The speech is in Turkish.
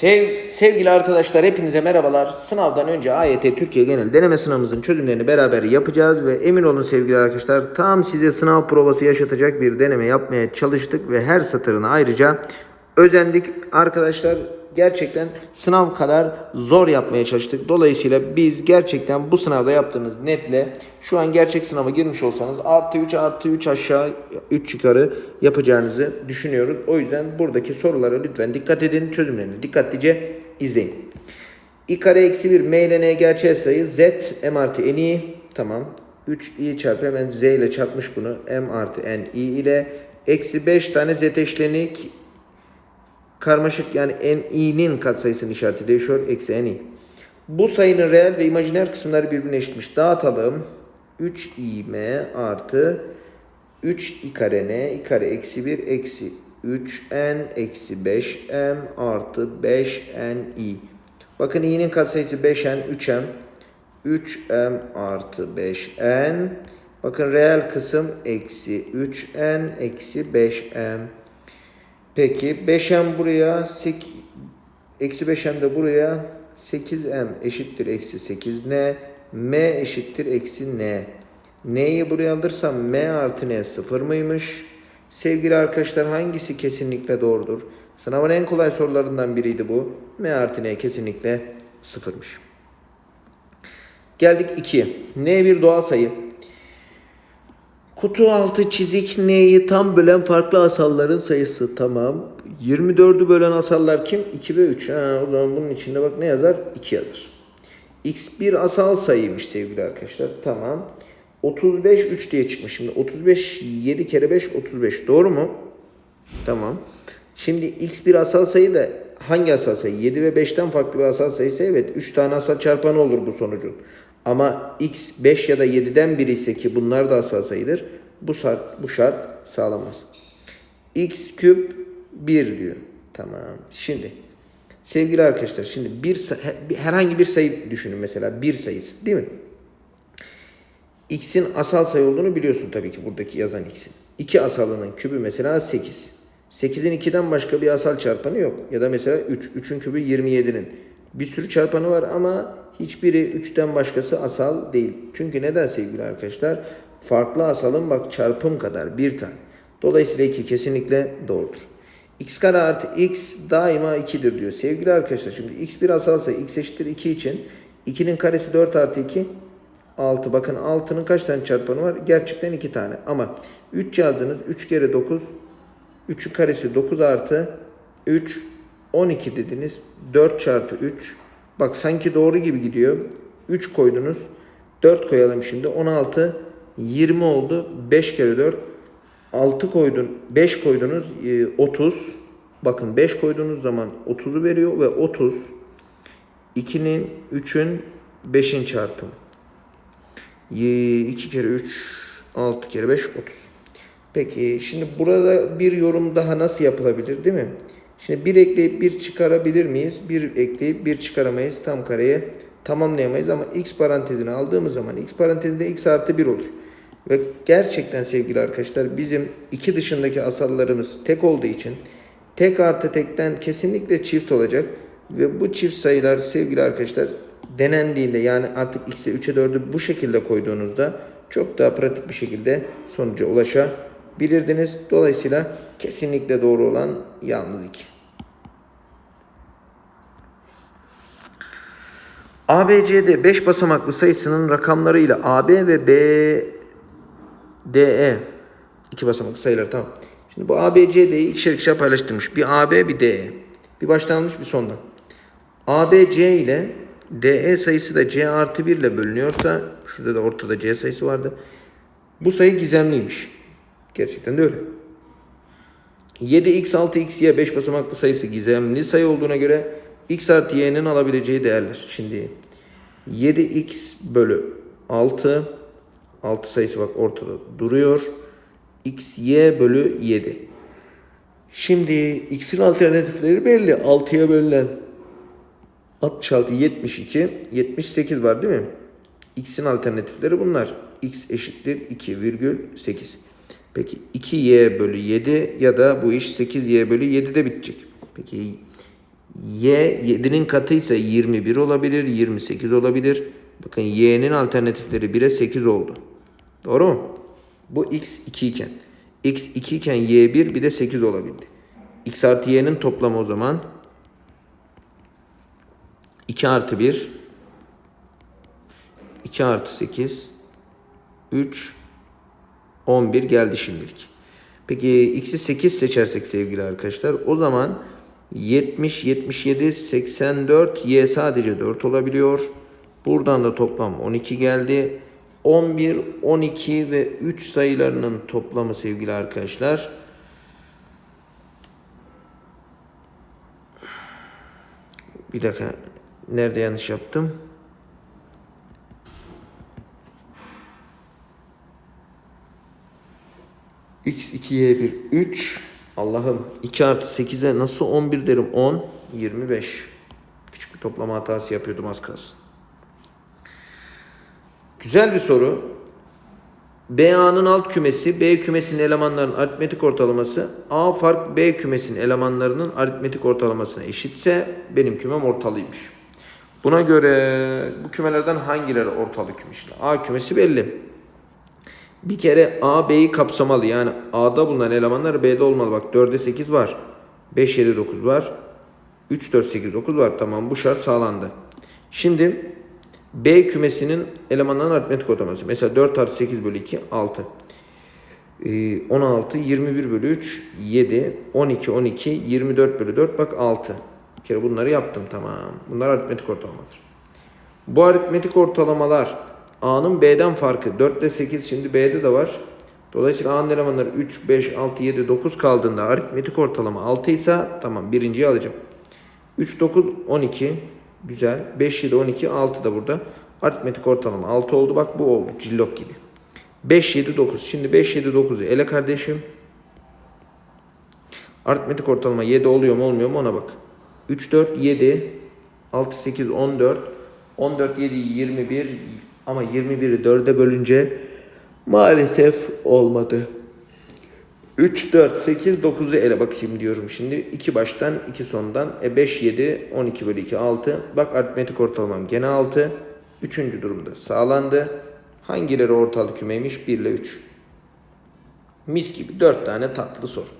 Sev, sevgili arkadaşlar hepinize merhabalar. Sınavdan önce AYT Türkiye Genel Deneme Sınavımızın çözümlerini beraber yapacağız ve emin olun sevgili arkadaşlar tam size sınav provası yaşatacak bir deneme yapmaya çalıştık ve her satırına ayrıca özendik. Arkadaşlar gerçekten sınav kadar zor yapmaya çalıştık. Dolayısıyla biz gerçekten bu sınavda yaptığınız netle şu an gerçek sınava girmiş olsanız artı 3 artı 3 aşağı 3 yukarı yapacağınızı düşünüyoruz. O yüzden buradaki sorulara lütfen dikkat edin. Çözümlerini dikkatlice izleyin. i kare eksi 1 m ile n gerçel sayı z m artı n i tamam. 3 i çarpı hemen z ile çarpmış bunu m artı n i ile eksi 5 tane z eşlenik karmaşık yani ni'nin katsayısının işareti değişiyor. Eksi ni. Bu sayının reel ve imajiner kısımları birbirine eşitmiş. Dağıtalım. 3im artı 3i kare n i kare eksi 1 eksi 3n eksi 5m artı 5ni. Bakın i'nin katsayısı 5n 3m. 3m artı 5n. Bakın reel kısım eksi 3n eksi 5m. Peki 5m buraya sek- eksi 5m de buraya 8m eşittir eksi 8n m eşittir eksi n. N'yi buraya alırsam m artı n sıfır mıymış? Sevgili arkadaşlar hangisi kesinlikle doğrudur? Sınavın en kolay sorularından biriydi bu. m artı n kesinlikle sıfırmış. Geldik 2'ye. n bir doğal sayı. Kutu altı çizik n'yi tam bölen farklı asalların sayısı tamam. 24'ü bölen asallar kim? 2 ve 3. Ha, o zaman bunun içinde bak ne yazar? 2 yazar. X bir asal sayıymış sevgili arkadaşlar. Tamam. 35 3 diye çıkmış. Şimdi 35 7 kere 5 35. Doğru mu? Tamam. Şimdi x bir asal sayı da hangi asal sayı? 7 ve 5'ten farklı bir asal sayısı evet. 3 tane asal çarpanı olur bu sonucun. Ama x 5 ya da 7'den biri ise ki bunlar da asal sayıdır. Bu şart, bu şart sağlamaz. x küp 1 diyor. Tamam. Şimdi sevgili arkadaşlar şimdi bir herhangi bir sayı düşünün mesela bir sayısı değil mi? x'in asal sayı olduğunu biliyorsun tabii ki buradaki yazan x'in. 2 asalının kübü mesela 8. 8'in 2'den başka bir asal çarpanı yok. Ya da mesela 3. 3'ün kübü 27'nin. Bir sürü çarpanı var ama hiçbiri 3'ten başkası asal değil. Çünkü neden sevgili arkadaşlar? Farklı asalın bak çarpım kadar bir tane. Dolayısıyla 2 kesinlikle doğrudur. x kare artı x daima 2'dir diyor. Sevgili arkadaşlar şimdi x bir asal sayı x eşittir 2 için 2'nin karesi 4 artı 2 6. Bakın 6'nın kaç tane çarpanı var? Gerçekten 2 tane. Ama 3 yazdınız. 3 kere 9. 3'ün karesi 9 artı 3. 12 dediniz. 4 çarpı 3. Bak sanki doğru gibi gidiyor. 3 koydunuz. 4 koyalım şimdi. 16. 20 oldu. 5 kere 4. 6 koydun. 5 koydunuz. e, 30. Bakın 5 koyduğunuz zaman 30'u veriyor ve 30 2'nin 3'ün 5'in çarpımı. 2 kere 3, 6 kere 5, 30. Peki şimdi burada bir yorum daha nasıl yapılabilir değil mi? Şimdi bir ekleyip bir çıkarabilir miyiz? Bir ekleyip bir çıkaramayız. Tam kareye tamamlayamayız ama x parantezini aldığımız zaman x parantezinde x artı 1 olur. Ve gerçekten sevgili arkadaşlar bizim iki dışındaki asallarımız tek olduğu için tek artı tekten kesinlikle çift olacak. Ve bu çift sayılar sevgili arkadaşlar denendiğinde yani artık x'e 3'e 4'ü bu şekilde koyduğunuzda çok daha pratik bir şekilde sonuca ulaşabilirdiniz. Dolayısıyla kesinlikle doğru olan yalnız 2. ABCD 5 basamaklı sayısının rakamlarıyla AB ve BDE iki basamaklı sayılar tamam. Şimdi bu ABCD'yi ikişer ikişer paylaştırmış. Bir AB bir DE. Bir baştan bir sondan. ABC ile DE sayısı da C artı 1 ile bölünüyorsa şurada da ortada C sayısı vardı. Bu sayı gizemliymiş. Gerçekten de öyle. 7x 6x y 5 basamaklı sayısı gizemli sayı olduğuna göre x artı y'nin alabileceği değerler. Şimdi 7x bölü 6 6 sayısı bak ortada duruyor. x y bölü 7. Şimdi x'in alternatifleri belli. 6'ya bölünen 66, 72, 78 var değil mi? X'in alternatifleri bunlar. X eşittir 2,8. Peki 2y bölü 7 ya da bu iş 8y bölü 7'de bitecek. Peki Y 7'nin katıysa 21 olabilir, 28 olabilir. Bakın y'nin alternatifleri 1'e 8 oldu. Doğru mu? Bu x 2 iken. x 2 iken y 1 bir de 8 olabildi. x artı y'nin toplamı o zaman 2 artı 1 2 artı 8 3 11 geldi şimdilik. Peki x'i 8 seçersek sevgili arkadaşlar o zaman 70, 77, 84, y sadece 4 olabiliyor. Buradan da toplam 12 geldi. 11, 12 ve 3 sayılarının toplamı sevgili arkadaşlar. Bir dakika. Nerede yanlış yaptım? X 2y 1 3 Allah'ım 2 artı 8'e nasıl 11 derim 10 25 Küçük bir toplama hatası yapıyordum az kalsın. Güzel bir soru. BA'nın alt kümesi B kümesinin elemanlarının aritmetik ortalaması A fark B kümesinin elemanlarının aritmetik ortalamasına eşitse benim kümem ortalıymış. Buna göre bu kümelerden hangileri ortalı kümeşli? A kümesi belli. Bir kere A B'yi kapsamalı. Yani A'da bulunan elemanlar B'de olmalı. Bak 4'e 8 var. 5 7 9 var. 3 4 8 9 var. Tamam bu şart sağlandı. Şimdi B kümesinin elemanlarının aritmetik ortalaması. Mesela 4 artı 8 bölü 2 6. Ee, 16 21 bölü 3 7 12 12 24 bölü 4 bak 6. Bir kere bunları yaptım tamam. Bunlar aritmetik ortalamalar. Bu aritmetik ortalamalar A'nın B'den farkı 4 ile 8 şimdi B'de de var. Dolayısıyla A'nın elemanları 3, 5, 6, 7, 9 kaldığında aritmetik ortalama 6 ise tamam birinciyi alacağım. 3, 9, 12 güzel. 5, 7, 12, 6 da burada. Aritmetik ortalama 6 oldu bak bu oldu cillop gibi. 5, 7, 9 şimdi 5, 7, 9'u ele kardeşim. Aritmetik ortalama 7 oluyor mu olmuyor mu ona bak. 3, 4, 7, 6, 8, 14, 14, 7, 21 ama 21'i 4'e bölünce maalesef olmadı. 3, 4, 8, 9'u ele bakayım diyorum şimdi. 2 baştan 2 sondan. E 5, 7, 12 bölü 2, 6. Bak aritmetik ortalamam gene 6. Üçüncü durumda sağlandı. Hangileri ortalı kümeymiş? 1 ile 3. Mis gibi 4 tane tatlı soru.